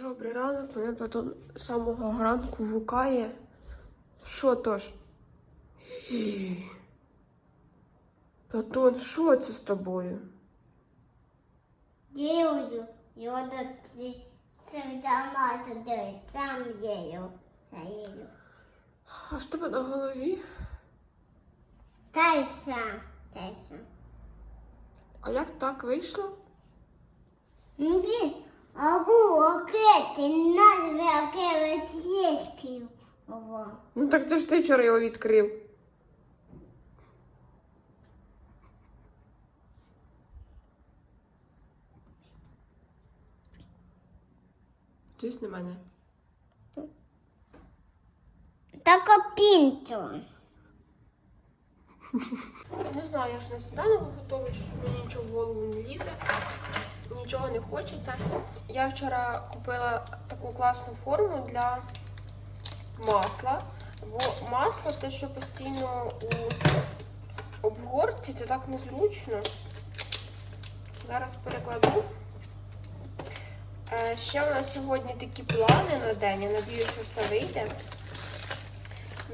Добрий ранок, мене Платон з самого ранку гукає. Що то ж? Платон, що це з тобою? Дію, його це сама сидить, сам дію. Заїду. А що тебе на голові? Та й сам, та й сам. А як так вийшло? Ну він, назви оке російський. Ну так це ж ти вчора його відкрив. Дивись на мене. Так опінцю. Не знаю, я ж на сніданок готова, що мені нічого в голову не лізе, нічого не хочеться. Я вчора купила таку класну форму для масла. Бо масло те, що постійно у обгорці, це так незручно. Зараз перекладу. Е, Ще у нас сьогодні такі плани на день. Я надію, що все вийде.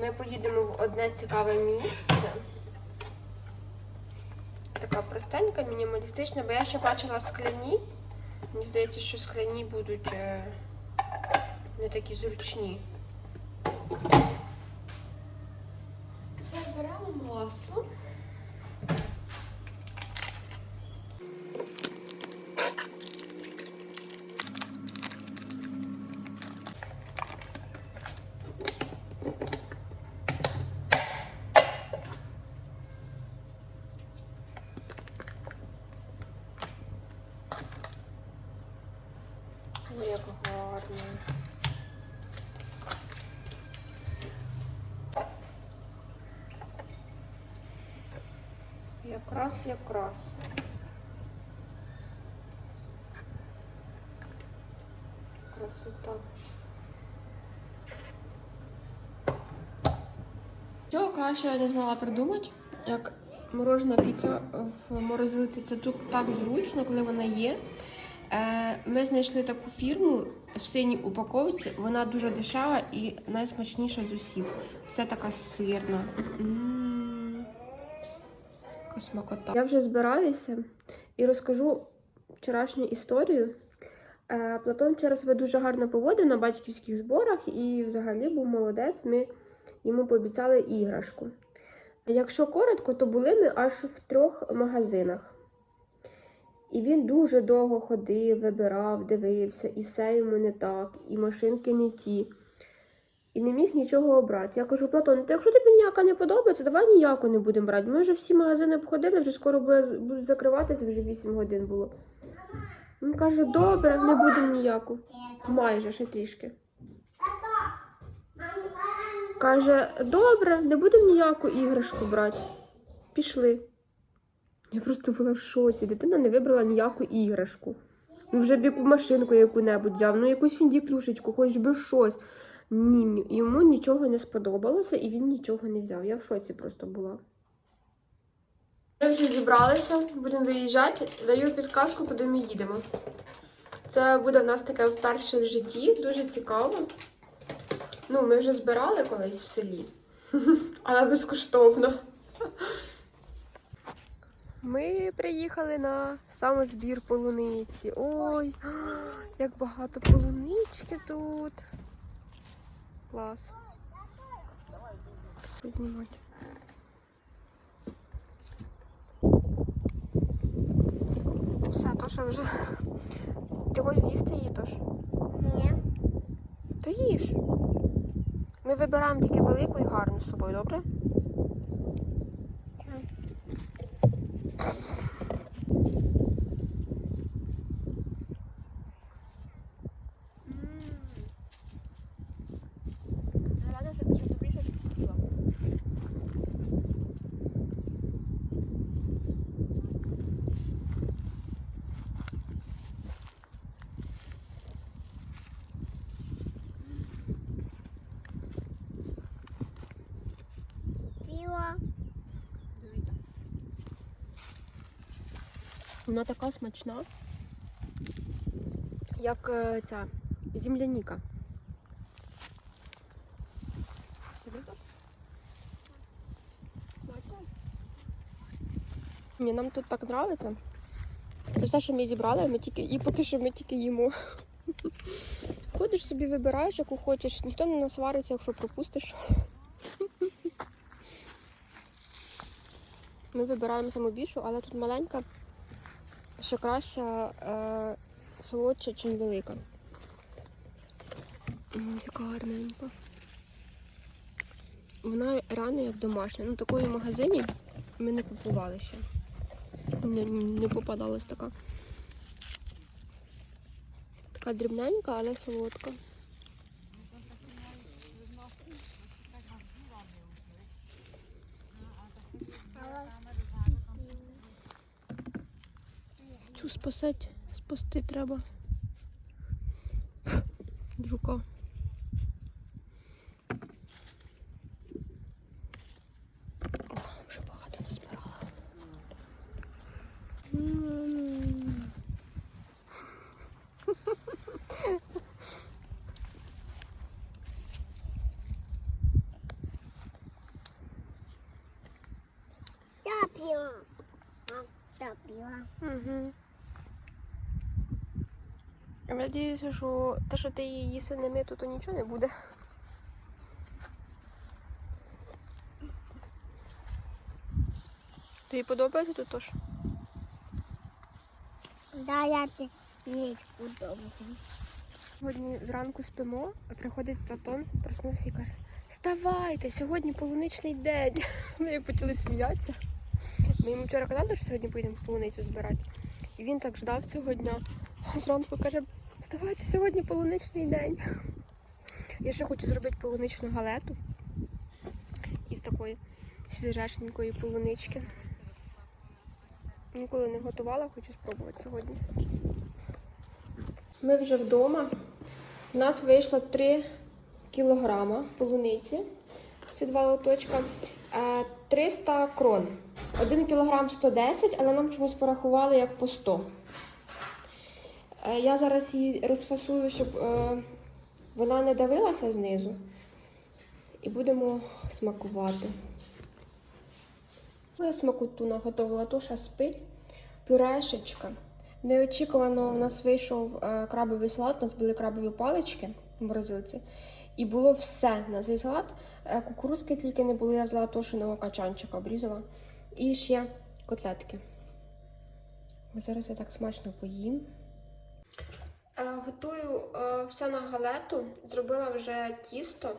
Ми поїдемо в одне цікаве місце. Така простенька, мінімалістична, бо я ще бачила скляні. Мені здається, що скляні будуть е, не такі зручні. Тепер беремо масло. Ой, як гарно. Якраз, якраз. Красота. Цього краще я не змогла придумати, як морожена піца в морозилиці. Це тут так зручно, коли вона є. Е, Ми знайшли таку фірму в синій упаковці. Вона дуже дешева і найсмачніша з усіх. Все така сирна. М. Смакота. Я вже збираюся і розкажу вчорашню історію. Е, Платон вчора себе дуже гарно поводив на батьківських зборах і взагалі був молодець. Ми йому пообіцяли іграшку. Якщо коротко, то були ми аж в трьох магазинах. І він дуже довго ходив, вибирав, дивився, і все йому не так, і машинки не ті. І не міг нічого обрати. Я кажу, Платон, то якщо тобі ніяка не подобається, давай ніяку не будемо брати. Ми вже всі магазини обходили, вже скоро будуть закриватися, вже 8 годин було. Він каже, добре, не будемо ніяку. Майже ще трішки. Каже, добре, не будемо ніяку іграшку брати. Пішли. Я просто була в шоці. Дитина не вибрала ніяку іграшку. Ну, вже б яку машинку яку-небудь взяв, ну якусь фіндіклюшечку, хоч би щось. Ні, йому нічого не сподобалося і він нічого не взяв. Я в шоці просто була. Ми вже зібралися, будемо виїжджати. Даю підказку, куди ми їдемо. Це буде в нас таке вперше в житті, дуже цікаво. Ну, ми вже збирали колись в селі, але безкоштовно. Ми приїхали на самозбір полуниці. Ой, як багато полунички тут. Клас. Познімати. Все, то що вже. Ти хочеш з'їсти її тож? Ні. То їж. Ми вибираємо тільки велику і гарну з собою, добре? Вона така смачна, як е, ця Земляніка. Ні, нам тут так подобається. Це все, що ми зібрали, ми тільки, і поки що ми тільки їмо. Ходиш собі, вибираєш, яку хочеш, ніхто не насвариться, якщо пропустиш. Ми вибираємо саму більшу, але тут маленька, ще краща, е, солодша, ніж велика. Ось гарненька. Вона реально як домашня. Ну, такої в магазині ми не купували ще. Не, не попадалась така. Така дрібненька, але солодка. Цю спасать, спасти треба. Жука. О, вже багато назбирала. Пила. Угу. Я надіюся, що те, що ти її їси не мито, то нічого не буде. Тобі подобається тут тож? Да, я не удобно. Сьогодні зранку спимо, а приходить Платон, проснувся і каже: Вставайте, сьогодні полуничний день. Ми почали сміятися. Ми йому вчора казали, що сьогодні поїдемо полуницю збирати. І він так ждав цього дня. Зранку каже, вставайте, сьогодні полуничний день. Я ще хочу зробити полуничну галету із такої свіжешненької полунички. Ніколи не готувала, хочу спробувати сьогодні. Ми вже вдома. У нас вийшло 3 кілограма полуниці. Ці два лоточка. Е, 300 крон. 1 кілограм 110, але нам чомусь порахували як по 100. Е, Я зараз її розфасую, щоб е, вона не давилася знизу. І будемо смакувати. Я смакоту наготовила, Тоша спить. Пюрешечка. Неочікувано у нас вийшов е, крабовий салат, у нас були крабові палички в морозилці. І було все на цей салат. Кукурузки тільки не було, я взяла тушеного качанчика, обрізала. І ще котлетки. Ось зараз я так смачно поїм. Готую е, все на галету, зробила вже тісто,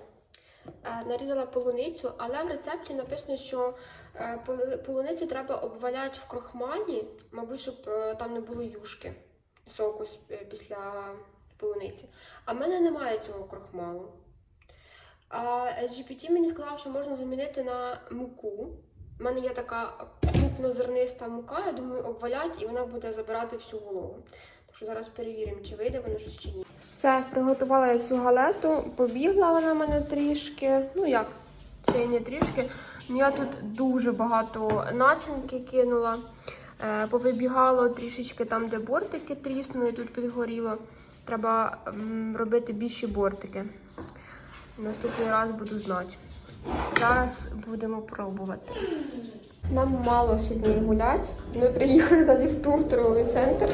е, нарізала полуницю, але в рецепті написано, що е, полуницю треба обваляти в крохмалі, мабуть, щоб там не було юшки соку після полуниці. А в мене немає цього крохмалу. А GPT мені сказав, що можна замінити на муку. У мене є така крупнозерниста мука, я думаю, обвалять і вона буде забирати всю вологу. Що зараз перевіримо, чи вийде воно щось чи ні. Все, приготувала я цю галету, побігла вона мене трішки. Ну як, й не трішки. Ну, я тут дуже багато начинки кинула. Е, повибігало трішечки там, де бортики тріснули, тут підгоріло. Треба робити більші бортики. Наступний раз буду знати. Зараз будемо пробувати. Нам мало сьогодні гулять. Ми приїхали на ліфту торговий центр.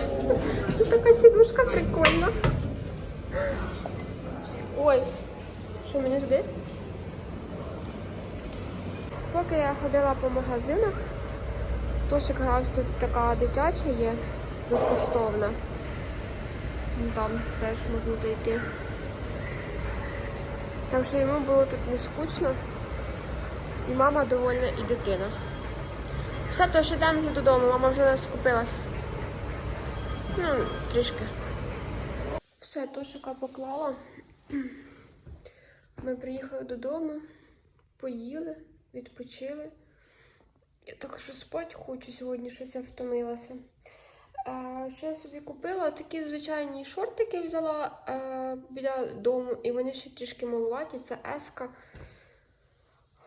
Тут така сідушка прикольна. Ой, що мені сюди? Поки я ходила по магазинах, Тошик грався, тут така дитяча є, безкоштовна. Ну, Там теж можна зайти. Так що йому було тут не скучно. І мама довольна, і дитина. Все, то що йдемо вже додому, мама вже скупилась. Ну, трішки. Все, Тошика поклала. Ми приїхали додому, поїли, відпочили. Я так що спати хочу сьогодні, щось я втомилася. А, що я собі купила? Такі звичайні шортики взяла е, біля дому, і вони ще трішки малуваті. Це еска.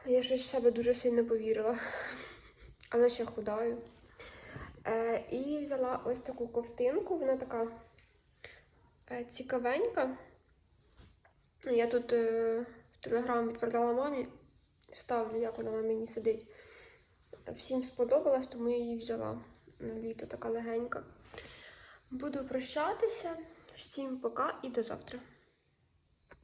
Я щось в себе дуже сильно повірила. Але ще худаю. Е, і взяла ось таку ковтинку. Вона така е, цікавенька. Я тут е, в телеграм відправляла мамі, ставлю, як вона на мені сидить. Всім сподобалась, тому я її взяла на літо, така легенька. Буду прощатися. Всім пока і до завтра.